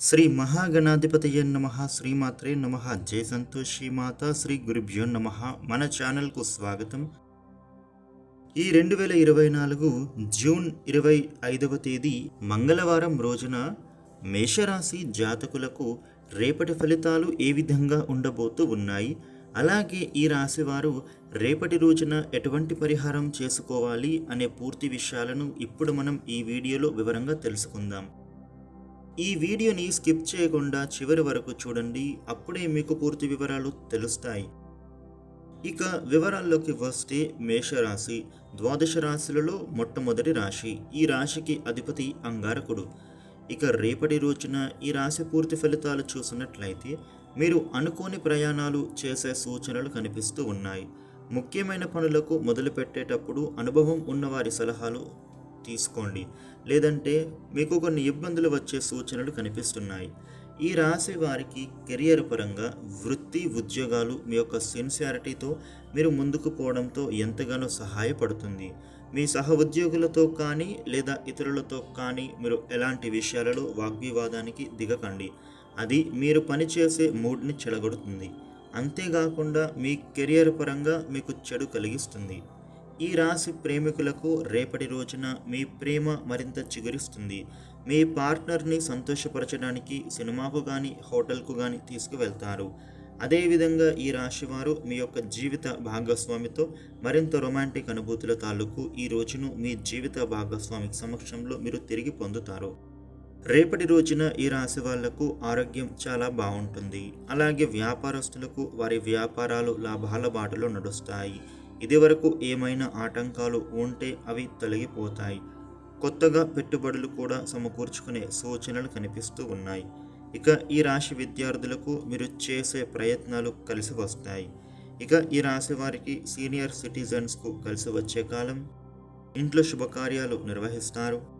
శ్రీ మహాగణాధిపతయ నమ శ్రీమాత్రే నమ జయ సంతోషి మాత శ్రీ గురుభ్యో నమ. మన ఛానల్కు స్వాగతం. ఈ రెండు వేల ఇరవై నాలుగు జూన్ ఇరవై ఐదవ తేదీ మంగళవారం రోజున మేషరాశి జాతకులకు రేపటి ఫలితాలు ఏ విధంగా ఉండబోతూ ఉన్నాయి? అలాగే ఈ రాశి వారు రేపటి రోజున ఎటువంటి పరిహారం చేసుకోవాలి అనే పూర్తి విషయాలను ఇప్పుడు మనం ఈ వీడియోలో వివరంగా తెలుసుకుందాం. ఈ వీడియోని స్కిప్ చేయకుండా చివరి వరకు చూడండి అప్పుడే మీకు పూర్తి వివరాలు తెలుస్తాయి. ఇక వివరాల్లోకి వస్తే మేషరాశి ద్వాదశ రాశులలో మొట్టమొదటి రాశి. ఈ రాశికి అధిపతి అంగారకుడు. ఇక రేపటి రోజున ఈ రాశి పూర్తి ఫలితాలు చూసినట్లయితే మీరు అనుకోని ప్రయాణాలు చేసే సూచనలు కనిపిస్తూ ఉన్నాయి. ముఖ్యమైన పనులకు మొదలుపెట్టేటప్పుడు అనుభవం ఉన్నవారి సలహాలు తీసుకోండి. లేదంటే మీకు కొన్ని ఇబ్బందులు వచ్చే సూచనలు కనిపిస్తున్నాయి. ఈ రాశి వారికి కెరియర్ పరంగా వృత్తి ఉద్యోగాలు మీ యొక్క సిన్సియారిటీతో మీరు ముందుకు పోవడంతో ఎంతగానో సహాయపడుతుంది. మీ సహ ఉద్యోగులతో కానీ లేదా ఇతరులతో కానీ మీరు ఎలాంటి విషయాలలో వాగ్వివాదానికి దిగకండి. అది మీరు పనిచేసే మూడ్ని చెడగొడుతుంది. అంతేకాకుండా మీ కెరియర్ పరంగా మీకు చెడు కలిగిస్తుంది. ఈ రాశి ప్రేమికులకు రేపటి రోజున మీ ప్రేమ మరింత చిగురిస్తుంది. మీ పార్ట్నర్ని సంతోషపరచడానికి సినిమాకు కానీ హోటల్కు కానీ తీసుకువెళ్తారు. అదేవిధంగా ఈ రాశి వారు మీ యొక్క జీవిత భాగస్వామితో మరింత రొమాంటిక్ అనుభూతుల తాలూకు ఈ రోజును మీ జీవిత భాగస్వామి సమక్షంలో మీరు తిరిగి పొందుతారు. రేపటి రోజున ఈ రాశి వాళ్ళకు ఆరోగ్యం చాలా బాగుంటుంది. అలాగే వ్యాపారస్తులకు వారి వ్యాపారాలు లాభాల బాటలో నడుస్తాయి. ఇదివరకు ఏమైనా ఆటంకాలు ఉంటే అవి తొలగిపోతాయి. కొత్తగా పెట్టుబడులు కూడా సమకూర్చుకునే సూచనలు కనిపిస్తూ ఉన్నాయి. ఇక ఈ రాశి విద్యార్థులకు మీరు చేసే ప్రయత్నాలు కలిసి వస్తాయి. ఇక ఈ రాశి వారికి సీనియర్ సిటిజన్స్కు కలిసి వచ్చే కాలం. ఇంట్లో శుభకార్యాలు నిర్వహిస్తారు.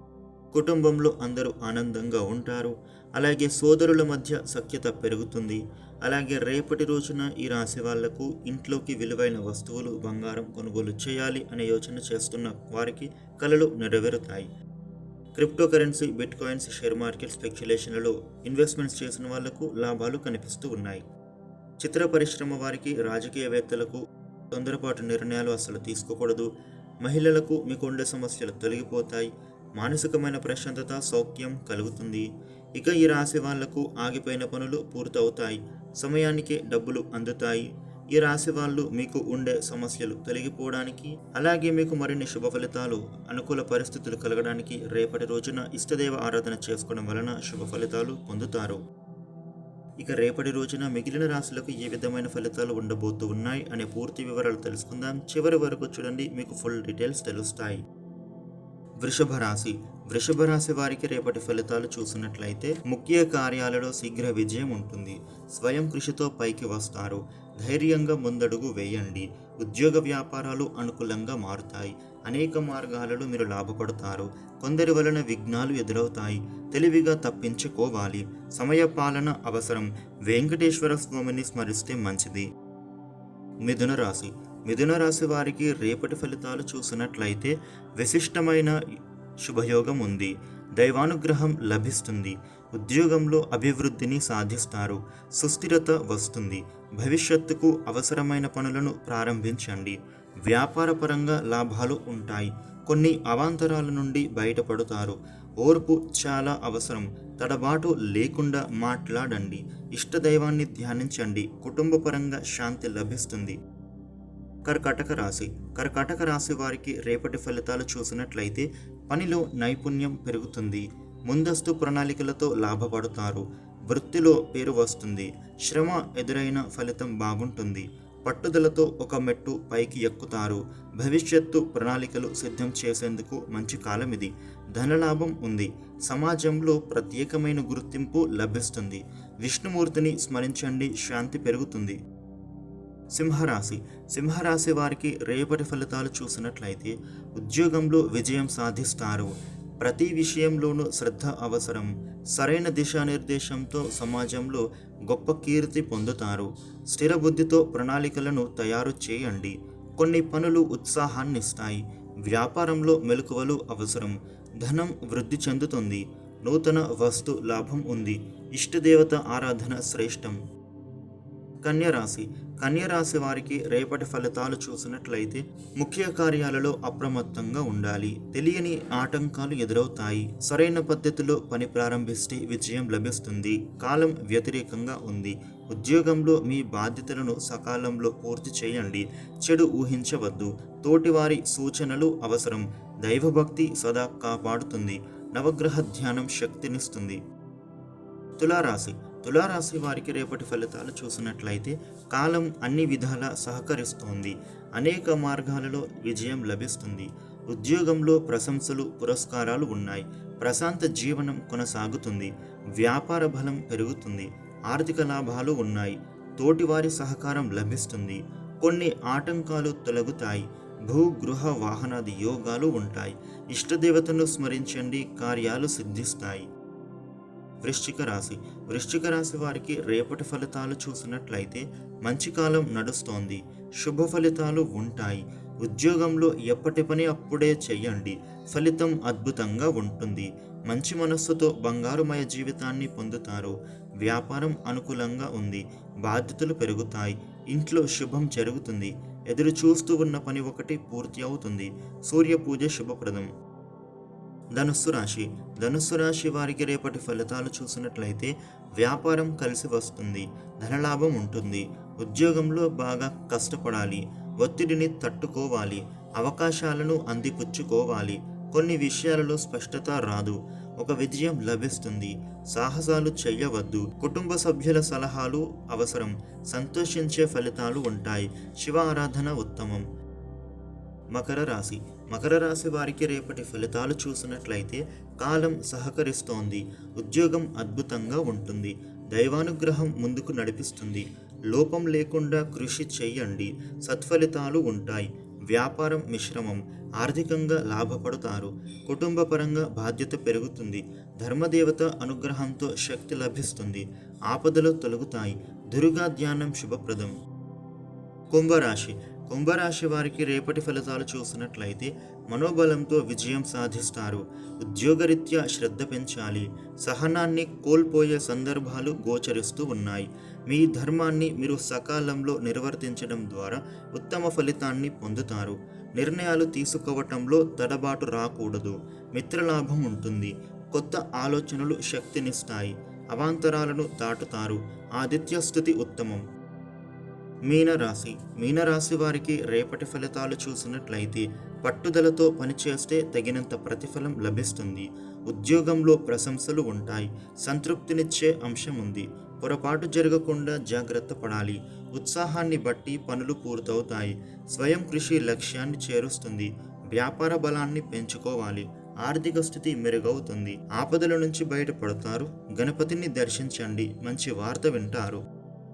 కుటుంబంలో అందరూ ఆనందంగా ఉంటారు. అలాగే సోదరుల మధ్య సఖ్యత పెరుగుతుంది. అలాగే రేపటి రోజున ఈ రాశి వాళ్ళకు ఇంట్లోకి విలువైన వస్తువులు బంగారం కొనుగోలు చేయాలి అనే యోచన చేస్తున్న వారికి కలలు నెరవేరుతాయి. Crypto currency bitcoins share market స్పెక్యులేషన్లలో investments చేసిన వాళ్ళకు లాభాలు కనిపిస్తూ ఉన్నాయి. చిత్ర పరిశ్రమ వారికి రాజకీయవేత్తలకు తొందరపాటు నిర్ణయాలు అసలు తీసుకోకూడదు. మహిళలకు మీకుండే సమస్యలు తొలగిపోతాయి. మానసికమైన ప్రశాంతత సౌఖ్యం కలుగుతుంది. ఇక ఈ రాశి వాళ్ళకు ఆగిపోయిన పనులు పూర్తవుతాయి. సమయానికి డబ్బులు అందుతాయి. ఈ రాశి వాళ్ళు మీకు ఉండే సమస్యలు తొలగిపోవడానికి అలాగే మీకు మరిన్ని శుభ ఫలితాలు అనుకూల పరిస్థితులు కలగడానికి రేపటి రోజున ఇష్టదేవ ఆరాధన చేసుకోవడం వలన శుభ ఫలితాలు పొందుతారు. ఇక రేపటి రోజున మిగిలిన రాశులకు ఏ విధమైన ఫలితాలు ఉండబోతూ ఉన్నాయి అనే పూర్తి వివరాలు తెలుసుకుందాం. చివరి వరకు చూడండి మీకు ఫుల్ డీటెయిల్స్ తెలుస్తాయి. వృషభ రాశి వృషభ రాశి వారికి రేపటి ఫలితాలు చూసినట్లయితే ముఖ్య కార్యాలలో శీఘ్ర విజయం ఉంటుంది. స్వయం కృషితో పైకి వస్తారు. ధైర్యంగా ముందడుగు వేయండి. ఉద్యోగ వ్యాపారాలు అనుకూలంగా మారుతాయి. అనేక మార్గాలలో మీరు లాభపడతారు. కొందరి వలన విఘ్నాలు ఎదురవుతాయి. తెలివిగా తప్పించుకోవాలి. సమయ పాలన అవసరం. వెంకటేశ్వర స్వామిని స్మరిస్తే మంచిది. మిథున రాశి మిథున రాశి వారికి రేపటి ఫలితాలు చూసినట్లయితే విశిష్టమైన శుభయోగం ఉంది. దైవానుగ్రహం లభిస్తుంది. ఉద్యోగంలో అభివృద్ధిని సాధిస్తారు. సుస్థిరత వస్తుంది. భవిష్యత్తుకు అవసరమైన పనులను ప్రారంభించండి. వ్యాపారపరంగా లాభాలు ఉంటాయి. కొన్ని అవాంతరాల నుండి బయటపడతారు. ఓర్పు చాలా అవసరం. తడబాటు లేకుండా మాట్లాడండి. ఇష్టదైవాన్ని ధ్యానించండి. కుటుంబపరంగా శాంతి లభిస్తుంది. కర్కాటక రాశి. కర్కాటక రాశి వారికి రేపటి ఫలితాలు చూసినట్లయితే పనిలో నైపుణ్యం పెరుగుతుంది. ముందస్తు ప్రణాళికలతో లాభపడతారు. వృత్తిలో పేరు వస్తుంది. శ్రమ ఎదురైన ఫలితం బాగుంటుంది. పట్టుదలతో ఒక మెట్టు పైకి ఎక్కుతారు. భవిష్యత్తు ప్రణాళికలు సిద్ధం చేసేందుకు మంచి కాలం ఇది. ధనలాభం ఉంది. సమాజంలో ప్రత్యేకమైన గుర్తింపు లభిస్తుంది. విష్ణుమూర్తిని స్మరించండి. శాంతి పెరుగుతుంది. సింహరాశి. సింహరాశి వారికి రేపటి ఫలితాలు చూసినట్లయితే ఉద్యోగంలో విజయం సాధిస్తారు. ప్రతి విషయంలోనూ శ్రద్ధ అవసరం. సరైన దిశానిర్దేశంతో సమాజంలో గొప్ప కీర్తి పొందుతారు. స్థిర బుద్ధితో ప్రణాళికలను తయారు చేయండి. కొన్ని పనులు ఉత్సాహాన్నిస్తాయి. వ్యాపారంలో మెలకువలు అవసరం. ధనం వృద్ధి చెందుతుంది. నూతన వస్తు లాభం ఉంది. ఇష్టదేవత ఆరాధన శ్రేష్టం. కన్యరాశి. కన్యరాశి వారికి రేపటి ఫలితాలు చూసినట్లయితే ముఖ్య కార్యాలలో అప్రమత్తంగా ఉండాలి. తెలియని ఆటంకాలు ఎదురవుతాయి. సరైన పద్ధతిలో పని ప్రారంభిస్తే విజయం లభిస్తుంది. కాలం వ్యతిరేకంగా ఉంది. ఉద్యోగంలో మీ బాధ్యతలను సకాలంలో పూర్తి చేయండి. చెడు ఊహించవద్దు. తోటివారి సూచనలు అవసరం. దైవభక్తి సదా కాపాడుతుంది. నవగ్రహ ధ్యానం శక్తినిస్తుంది. తులారాశి. తులారాశి వారికి రేపటి ఫలితాలు చూసినట్లయితే కాలం అన్ని విధాలా సహకరిస్తోంది. అనేక మార్గాలలో విజయం లభిస్తుంది. ఉద్యోగంలో ప్రశంసలు పురస్కారాలు ఉన్నాయి. ప్రశాంత జీవనం కొనసాగుతుంది. వ్యాపార బలం పెరుగుతుంది. ఆర్థిక లాభాలు ఉన్నాయి. తోటివారి సహకారం లభిస్తుంది. కొన్ని ఆటంకాలు తొలగుతాయి. భూ గృహ వాహనాది యోగాలు ఉంటాయి. ఇష్టదేవతను స్మరించండి. కార్యాలు సిద్ధిస్తాయి. వృశ్చిక రాశి. వృశ్చిక రాశి వారికి రేపటి ఫలితాలు చూసినట్లయితే మంచి కాలం నడుస్తోంది. శుభ ఫలితాలు ఉంటాయి. ఉద్యోగంలో ఎప్పటి పని అప్పుడే చెయ్యండి. ఫలితం అద్భుతంగా ఉంటుంది. మంచి మనస్సుతో బంగారుమయ జీవితాన్ని పొందుతారు. వ్యాపారం అనుకూలంగా ఉంది. బాధ్యతలు పెరుగుతాయి. ఇంట్లో శుభం జరుగుతుంది. ఎదురు చూస్తూ ఉన్న పని ఒకటి పూర్తి అవుతుంది. సూర్య పూజ శుభప్రదం. ధనుస్సు రాశి. ధనుస్సు రాశి వారికి రేపటి ఫలితాలు చూసినట్లయితే వ్యాపారం కలిసి వస్తుంది. ధనలాభం ఉంటుంది. ఉద్యోగంలో బాగా కష్టపడాలి. ఒత్తిడిని తట్టుకోవాలి. అవకాశాలను అందిపుచ్చుకోవాలి. కొన్ని విషయాలలో స్పష్టత రాదు. ఒక విజయం లభిస్తుంది. సాహసాలు చేయవద్దు. కుటుంబ సభ్యుల సలహాలు అవసరం. సంతోషించే ఫలితాలు ఉంటాయి. శివ ఆరాధన ఉత్తమం. మకర రాశి. మకర రాశి వారికి రేపటి ఫలితాలు చూసినట్లయితే కాలం సహకరిస్తోంది. ఉద్యోగం అద్భుతంగా ఉంటుంది. దైవానుగ్రహం ముందుకు నడిపిస్తుంది. లోపం లేకుండా కృషి చెయ్యండి సత్ఫలితాలు ఉంటాయి. వ్యాపారం మిశ్రమం. ఆర్థికంగా లాభపడతారు. కుటుంబపరంగా బాధ్యత పెరుగుతుంది. ధర్మదేవత అనుగ్రహంతో శక్తి లభిస్తుంది. ఆపదలు తొలగుతాయి. దుర్గా ధ్యానం శుభప్రదం. కుంభరాశి. కుంభరాశి వారికి రేపటి ఫలితాలు చూసినట్లయితే మనోబలంతో విజయం సాధిస్తారు. ఉద్యోగరీత్యా శ్రద్ధ పెంచాలి. సహనాన్ని కోల్పోయే సందర్భాలు గోచరిస్తూ ఉన్నాయి. మీ ధర్మాన్ని మీరు సకాలంలో నిర్వర్తించడం ద్వారా ఉత్తమ ఫలితాన్ని పొందుతారు. నిర్ణయాలు తీసుకోవటంలో తడబాటు రాకూడదు. మిత్రలాభం ఉంటుంది. కొత్త ఆలోచనలు శక్తినిస్తాయి. అవాంతరాలను దాటుతారు. ఆదిత్య స్థుతి ఉత్తమం. మీనరాశి. మీనరాశి వారికి రేపటి ఫలితాలు చూసినట్లయితే పట్టుదలతో పనిచేస్తే తగినంత ప్రతిఫలం లభిస్తుంది. ఉద్యోగంలో ప్రశంసలు ఉంటాయి. సంతృప్తినిచ్చే అంశం ఉంది. పొరపాటు జరగకుండా జాగ్రత్త పడాలి. ఉత్సాహాన్ని బట్టి పనులు పూర్తవుతాయి. స్వయం కృషి లక్ష్యాన్ని చేరుస్తుంది. వ్యాపార బలాన్ని పెంచుకోవాలి. ఆర్థిక స్థితి మెరుగవుతుంది. ఆపదల నుంచి బయటపడతారు. గణపతిని దర్శించండి. మంచి వార్త వింటారు.